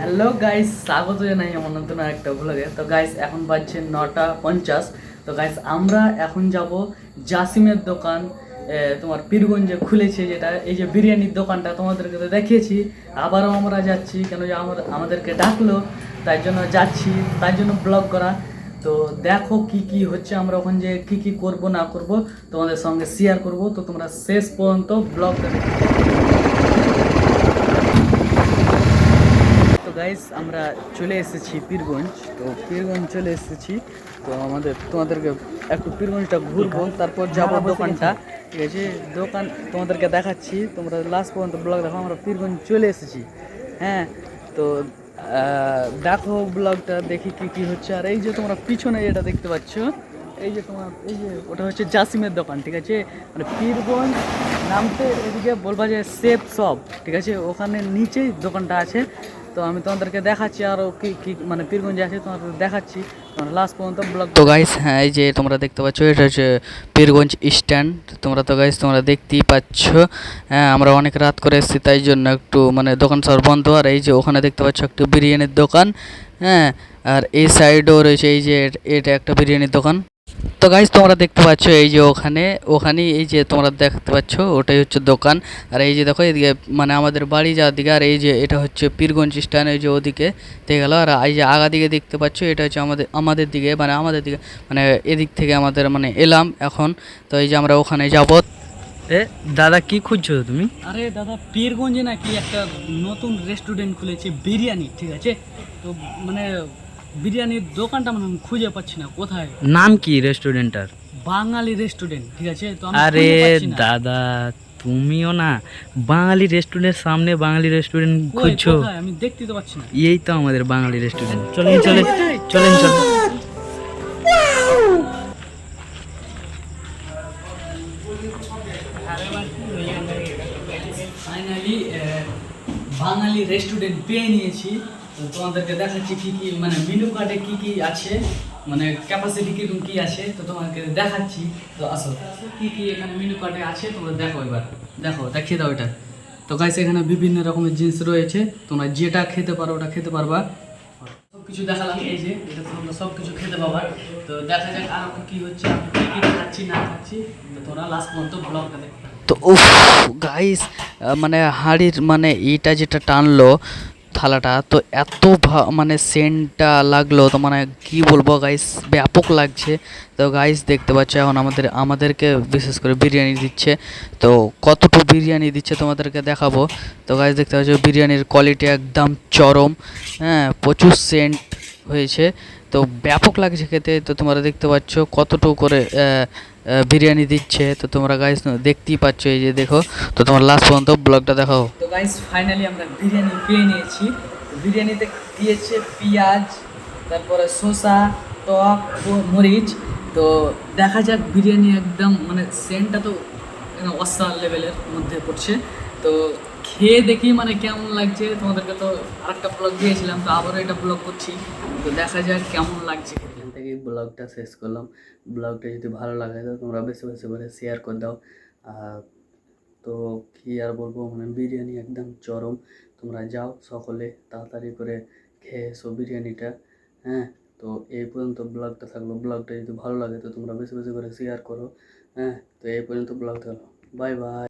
Hello guys স্বাগত জানাই আমার নতুন একটা ব্লগে তো গাইস এখন বাজছে নটা পঞ্চাশ। তো গাইস আমরা এখন যাব জাসিমের দোকান তোমার পীরগঞ্জে খুলেছে যেটা। এই যে বিরিয়ানির দোকানটা তোমাদেরকে তো দেখিয়েছি। আবারও আমরা যাচ্ছি, কেন যে আমার আমাদেরকে ডাকলো, তাই জন্য যাচ্ছি, তাই জন্য ব্লগ করা। তো দেখো কি কি হচ্ছে, আমরা ওখানে যে কি কি করব, না করব তোমাদের সঙ্গে শেয়ার করব। তো তোমরা শেষ পর্যন্ত ব্লগটা দেখো গাইস আমরা চলে এসেছি পীরগঞ্জ। তো পীরগঞ্জ চলে এসেছি। তো আমাদের তোমাদেরকে একটু পীরগঞ্জটা ঘুরবো তারপর যাব দোকানটা। ঠিক আছে? দোকান তোমাদেরকে দেখাচ্ছি। তোমরা লাস্ট পর্যন্ত ব্লগ দেখো আমরা পীরগঞ্জ চলে এসেছি। হ্যাঁ? তো দেখো ব্লগটা দেখি কি কি হচ্ছে। আর এই যে তোমরা পিছনে যেটা দেখতে পাচ্ছ এই যে তোমার এই যে ওটা হচ্ছে জাসিমের দোকান ঠিক আছে? মানে পীরগঞ্জ নামতে এদিকে বলবা যে সেফ সব ঠিক আছে? ওখানে নিচেই দোকানটা আছে। তো আমি তোমাদেরকে দেখাচ্ছি আরও কি কি মানে পীরগঞ্জে আছে তোমাদের দেখাচ্ছি। তোমরা লাস্ট পর্যন্ত ব্লগ তো গাইস হ্যাঁ এই যে তোমরা দেখতে পাচ্ছ, এটা হচ্ছে পীরগঞ্জ স্ট্যান্ড তোমরা তো গাইস তোমরা দেখতেই পাচ্ছ। হ্যাঁ আমরা অনেক রাত করে এসেছি, তাই জন্য একটু মানে দোকান সব বন্ধ। আর এই যে ওখানে দেখতে পাচ্ছ একটু বিরিয়ানির দোকান। হ্যাঁ আর এই সাইডেও রয়েছে, এই যে এটা একটা বিরিয়ানির দোকান। তো গাইজ তোমরা দেখতে পাচ্ছ এই যে ওখানে ওখানে এই যে তোমরা দেখতে পাচ্ছ ওটাই হচ্ছে দোকান। আর এই যে দেখো এদিকে মানে আমাদের বাড়ি যাওয়ার দিকে আর এই যে এটা হচ্ছে পীরগঞ্জ স্ট্যান্ড এই যে ওদিকে থেকে গেলো। আর এই যে আগা দিকে দেখতে পাচ্ছ এটা হচ্ছে আমাদের আমাদের দিকে মানে আমাদের দিকে মানে এদিক থেকে আমাদের মানে এলাম এখন। তো এই যে আমরা ওখানে যাব। এ দাদা কি খুঁজছো তুমি? আরে দাদা পীরগঞ্জে নাকি একটা নতুন রেস্টুরেন্ট খুলেছে বিরিয়ানি ঠিক আছে? তো মানে বিরিয়ানির দোকানটা মানে আমি খুঁজে পাচ্ছি না কোথায়? নাম কি রেস্টুরেন্টটার? বাঙালি রেস্টুরেন্ট ঠিক আছে? তো আমি আরে খুঁজে পাচ্ছি না। দাদা তুমিও না বাঙালি রেস্টুরেন্টের সামনে বাঙালি রেস্টুরেন্ট কই, খুঁজছো? কোথায়? আমি দেখতে তো পাচ্ছি না। এই তো আমাদের বাঙালি রেস্টুরেন্ট। চলেন চলেন চলেন চলেন। ফাইনালি বাঙালি রেস্টুরেন্ট পেয়ে নিয়েছি। তোমাদেরকে দেখাচ্ছি কি কি মানে মেনু কার্ডে কি কি আছে মানে ক্যাপাসিটি কীরকম কি আছে, তো তোমাকে দেখাচ্ছি। তো আসো, কি কি এখানে মেনু কার্ডে আছে, তোমরা দেখো এবার। দেখো, দেখিয়ে দাও এটা। তো গাইস এখানে বিভিন্ন রকমের জিনিস রয়েছে, তোমরা যেটা খেতে পারো ওটা খেতে পারবা। সব কিছু দেখালাম, এই যে, এটা তোমরা সব কিছু খেতে পাবা। তো দেখা যাক আরও কি হচ্ছে কি কি খাচ্ছি না খাচ্ছি তো তোমরা লাস্ট পর্যন্ত ব্লগটা দেখতে তো উফ গাইস মানে হাড়ির মানে এইটা যেটা টানলো থালাটা, তো এত মানে সেন্টটা লাগল, তো মানে কী বলব গাইস ব্যাপক লাগছে। তো গাইস দেখতে পাচ্ছ এখন আমাদের, আমাদেরকে বিশেষ করে বিরিয়ানি দিচ্ছে। তো কতটুকু বিরিয়ানি দিচ্ছে তোমাদেরকে দেখাবো। তো গাইস দেখতে পাচ্ছ বিরিয়ানির কোয়ালিটি একদম চরম। হ্যাঁ প্রচুর সেন্ট হয়েছে। তো ব্যাপক লাগছে খেতে। তো তোমরা দেখতে পাচ্ছ কতটুকু করে বিরিয়ানি দিচ্ছে। তো তোমরা গাইস দেখতেই পাচ্ছ এই যে দেখো। তো তোমার লাস্ট পর্যন্ত ব্লগটা দেখো তো গাইস ফাইনালি আমরা বিরিয়ানি পেয়ে নিয়েছি। বিরিয়ানিতে দিয়েছে পেঁয়াজ, তারপরে শসা, টক ও মরিচ। তো দেখা যাক বিরিয়ানি একদম মানে সেন্টটা তো অসার লেভেলের মধ্যে পড়ছে। তো খেয়ে দেখি মানে কেমন লাগছে। তোমাদেরকে তো আরেকটা ব্লগ দিয়েছিলাম, তো আবারও এটা ব্লগ করছি। তো দেখা যাক কেমন লাগছে এখান থেকে ব্লগটা শেষ করলাম। ব্লগটা যদি ভালো লাগে তো তোমরা বেশি বেশি করে শেয়ার করে দাও। আর তো কি আর বলব মানে বিরিয়ানি একদম চরম। তোমরা যাও সকলে তাড়াতাড়ি করে খেয়ে এসো বিরিয়ানিটা হ্যাঁ? তো এই পর্যন্ত ব্লগটা থাকল। ব্লগটা যদি ভালো লাগে তো তোমরা বেশি বেশি করে শেয়ার করো হ্যাঁ? তো এই পর্যন্ত ব্লগ থাকল। Bye bye